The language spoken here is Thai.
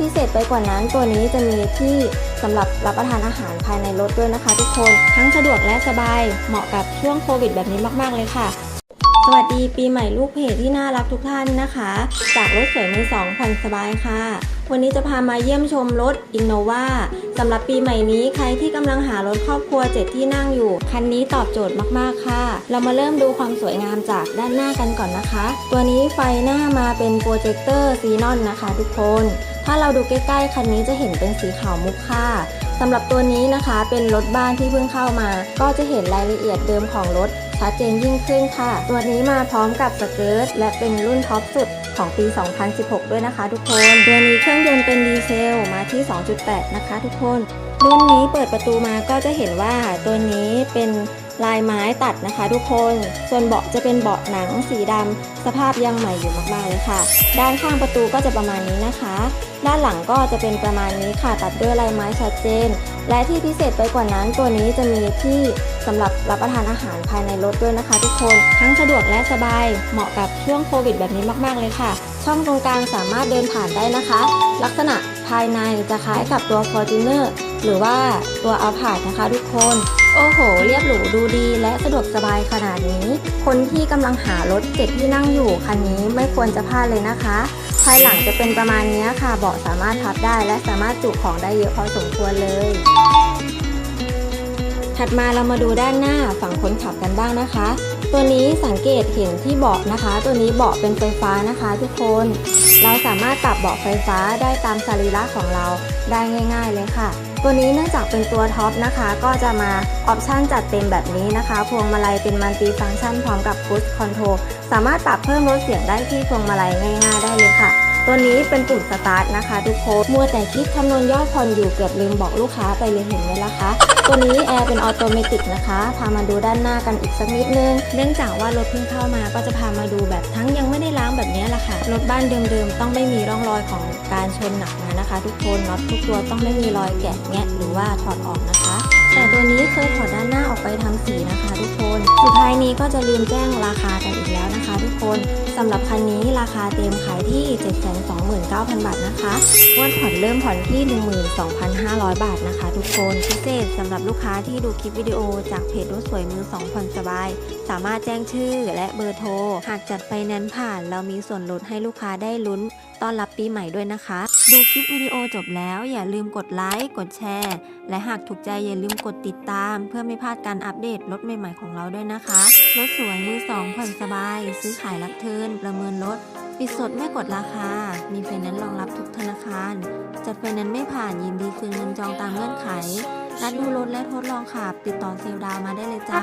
พิเศษไปกว่านั้นตัวนี้จะมีที่สำหรับรับประทานอาหารภายในรถด้วยนะคะ ทุกคนทั้งสะดวกและสบายเหมาะกับช่วงโควิด แบบนี้มาก ๆ เลยค่ะ สวัสดีปีใหม่ลูกเพจที่น่ารักทุกท่านนะคะ จากรถสวยมือสองผ่อนสบายค่ะ วันนี้จะพามาเยี่ยมชมรถ Innova สำหรับปีใหม่นี้ใครที่กำลังหารถครอบครัว7ที่นั่งอยู่ คันนี้ตอบโจทย์มากๆค่ะ เรามาเริ่มดูความสวยงามจากด้านหน้ากันก่อนนะคะ ตัวนี้ไฟหน้ามาเป็นโปรเจคเตอร์ซีนอนนะคะ ทุกคน ถ้าเราดูใกล้ๆ คันนี้จะเห็นเป็นสีขาวมุกค่ะสำหรับตัวนี้นะคะเป็นรถบ้านที่เพิ่งเข้ามา ก็จะเห็นรายละเอียดเดิมของรถชัดเจนยิ่งขึ้นค่ะ ตัวนี้มาพร้อมกับสเกิร์ตและเป็นรุ่นท็อปสุดของปี 2016 ด้วยนะคะทุกคน ตัวนี้เครื่องยนต์เป็นดีเซลมาที่ 2.8 นะคะทุกคน รุ่นนี้เปิดประตูมาก็จะเห็นว่าตัวนี้เป็น ลายไม้ตัดนะคะทุกคน ส่วนเบาะจะเป็นเบาะหนังสีดำสภาพยังใหม่อยู่มากๆเลยค่ะ ด้านข้างประตูก็จะประมาณนี้นะคะ ด้านหลังก็จะเป็นประมาณนี้ค่ะ ตัดด้วยลายไม้ชัดเจน และที่พิเศษไปกว่านั้นตัวนี้จะมีที่สำหรับรับประทานอาหารภายในรถด้วยนะคะ ทุกคนทั้งสะดวกและสบายเหมาะกับช่วงโควิดแบบนี้มาก ๆ เลยค่ะ ช่องตรงกลางสามารถเดินผ่านได้นะคะ ลักษณะภายในจะคล้ายกับตัว Fortuner หรือว่าตัว a l p a r d นะคะทุกคน โอ้โห เรียบหรูดูดีและสะดวกสบายขนาดนี้ คนที่กำลังหารถเจ็ดที่นั่งอยู่คันนี้ไม่ควรจะพลาดเลยนะคะ ภายหลังจะเป็นประมาณนี้ค่ะเบาะสามารถพับได้และสามารถจุของได้เยอะพอสมควรเลย ถัดมาเรามาดูด้านหน้าฝั่งคนขับกันบ้างนะคะ ตัวนี้สังเกตเห็นที่เบาะนะคะ ตัวนี้เบาะเป็นไฟฟ้านะคะ ทุกคน เราสามารถปรับเบาะไฟฟ้าได้ตามสรีระของเราได้ง่าย ๆ เลยค่ะ ตัวนี้เนื่องจากเป็นตัวท็อปนะคะ ก็จะมาออปชันจัดเต็มแบบนี้นะคะ พวงมาลัยเป็นมัลติฟังก์ชันพร้อมกับพุชคอนโทรสามารถปรับเพิ่มลดเสียงได้ที่พวงมาลัยง่าย ๆ ได้เลยค่ะ ตัวนี้เป็นปุ่มสตาร์ทนะคะทุกคนมัวแต่คิดคำนวณยอดผ่อนอยู่เกือบลืมบอกลูกค้าไปเลยเห็นไหมล่ะคะตัวนี้แอร์เป็นออโตเมติกนะคะ พามาดูด้านหน้ากันอีกสักนิดนึง เนื่องจากว่ารถเพิ่งเข้ามาก็จะพามาดูแบบทั้งยังไม่ได้ล้างแบบนี้แหละค่ะ รถบ้านเดิมๆ ต้องไม่มีร่องรอยของการชนหนักมานะคะ ทุกคนน็อตทุกตัวต้องไม่มีรอยแกะแงะหรือว่าถอดออกนะคะ แต่ตัวนี้เคยถอดด้านหน้าออกไปทำสีนะคะทุกคน ท้ายนี้ก็จะลืมแจ้งราคากันอีกแล้วนะคะ ทุกคนสำหรับคันนี้ราคาเต็มขายที่ 729,000 บาทนะคะงวดผ่อนเริ่มผ่อนที่ 12,500 บาทนะคะ ทุกคนพิเศษสำหรับลูกค้าที่ดูคลิปวิดีโอจากเพจรถสวยมือสองผ่อนสบาย สามารถแจ้งชื่อและเบอร์โทร หากจัดไฟแนนผ่าน เรามีส่วนลดให้ลูกค้าได้ลุ้นต้อนรับปีใหม่ด้วยนะคะดูคลิปวิดีโอจบแล้วอย่าลืมกดไลค์ กดแชร์ และหากถูกใจอย่าลืมกดติดตาม เพื่อไม่พลาดการอัปเดตรถใหม่ๆของเราด้วยนะคะ รถสวยมือสองผ่อนสบาย ซื้อขายรับเทิน ประเมินรถปิดสดไม่กดราคา มีไฟแนนซ์รองรับทุกธนาคาร จัดไฟแนนซ์ไม่ผ่านยินดีคืนเงินจองตามเงื่อนไข นัดดูรถและทดลองขับ ติดต่อเซลลดาวมาได้เลยจ้า